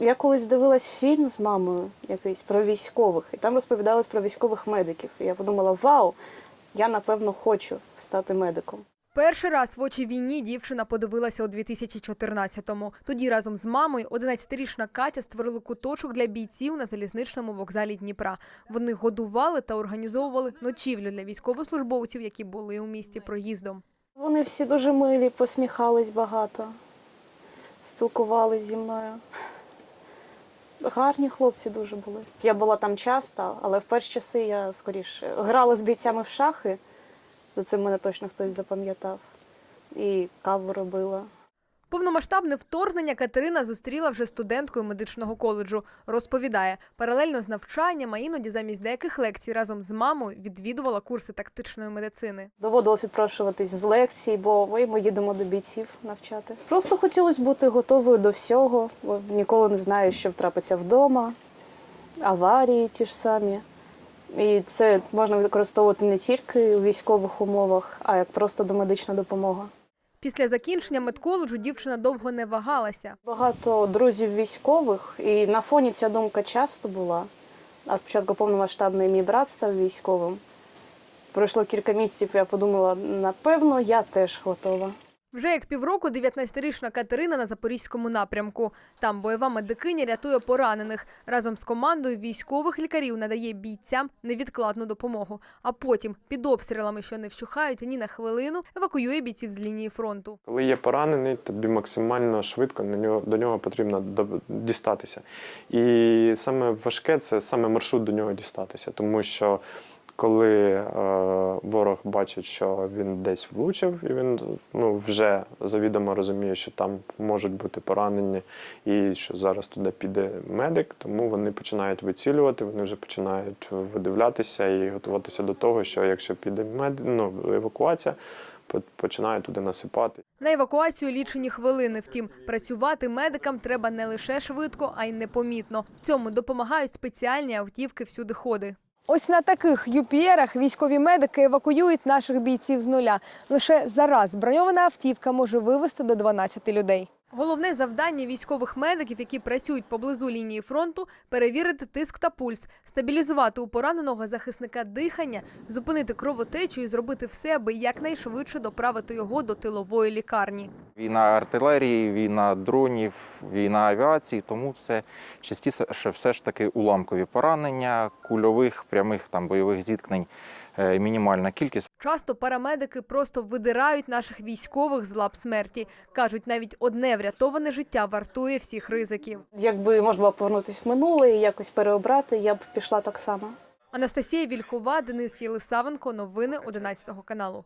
Я колись дивилась фільм з мамою якийсь про військових, і там розповідалось про військових медиків. І я подумала: вау, я напевно хочу стати медиком. Перший раз в очі війні дівчина подивилася у 2014-му. Тоді разом з мамою 11-річна Катя створила куточок для бійців на залізничному вокзалі Дніпра. Вони годували та організовували ночівлю для військовослужбовців, які були у місті проїздом. Вони всі дуже милі, посміхались багато, спілкувались зі мною. Гарні хлопці дуже були. Я була там часто, але в перші часи я скоріше грала з бійцями в шахи. За це мене точно хтось запам'ятав. І каву робила. Повномасштабне вторгнення Катерина зустріла вже студенткою медичного коледжу. Розповідає, паралельно з навчанням, а іноді замість деяких лекцій разом з мамою відвідувала курси тактичної медицини. Доводилось відпрошуватись з лекцій, бо ой, ми їдемо до бійців навчати. Просто хотілося бути готовою до всього, бо ніколи не знаю, що втрапиться вдома, аварії ті ж самі. І це можна використовувати не тільки у військових умовах, а як просто домедична допомога. Після закінчення медколеджу дівчина довго не вагалася. Багато друзів військових, і на фоні ця думка часто була. А спочатку повномасштабний мій брат став військовим. Пройшло кілька місяців, я подумала, напевно, я теж готова. Вже як півроку 19-річна Катерина на запорізькому напрямку. Там бойова медикиня рятує поранених. Разом з командою військових лікарів надає бійцям невідкладну допомогу. А потім під обстрілами, що не вщухають ні на хвилину, евакуює бійців з лінії фронту. Коли є поранений, тобі максимально швидко на нього, до нього потрібно дістатися. І саме важке це саме маршрут до нього дістатися, тому що коли е, ворог бачить, що він десь влучив, і він ну, вже завідомо розуміє, що там можуть бути поранені, і що зараз туди піде медик, тому вони починають вицілювати, вони вже починають видивлятися і готуватися до того, що якщо піде мед... ну, евакуація, по- починають туди насипати. На евакуацію лічені хвилини. Втім, працювати медикам треба не лише швидко, а й непомітно. В цьому допомагають спеціальні автівки всюди ходи. Ось на таких юпієрах військові медики евакуюють наших бійців з нуля. Лише зараз броньована автівка може вивезти до 12 людей. Головне завдання військових медиків, які працюють поблизу лінії фронту, перевірити тиск та пульс, стабілізувати у пораненого захисника дихання, зупинити кровотечу і зробити все, аби якнайшвидше доправити його до тилової лікарні. Війна артилерії, війна дронів, війна авіації, тому це частіше все ж таки уламкові поранення, кульових прямих там бойових зіткнень е, мінімальна кількість. Часто парамедики просто видирають наших військових з лап смерті. Кажуть, навіть одне врятоване життя вартує всіх ризиків. Якби можна було повернутися в минуле і якось переобрати, я б пішла так само. Анастасія Вільхова, Денис Єлисавенко. Новини 11 каналу.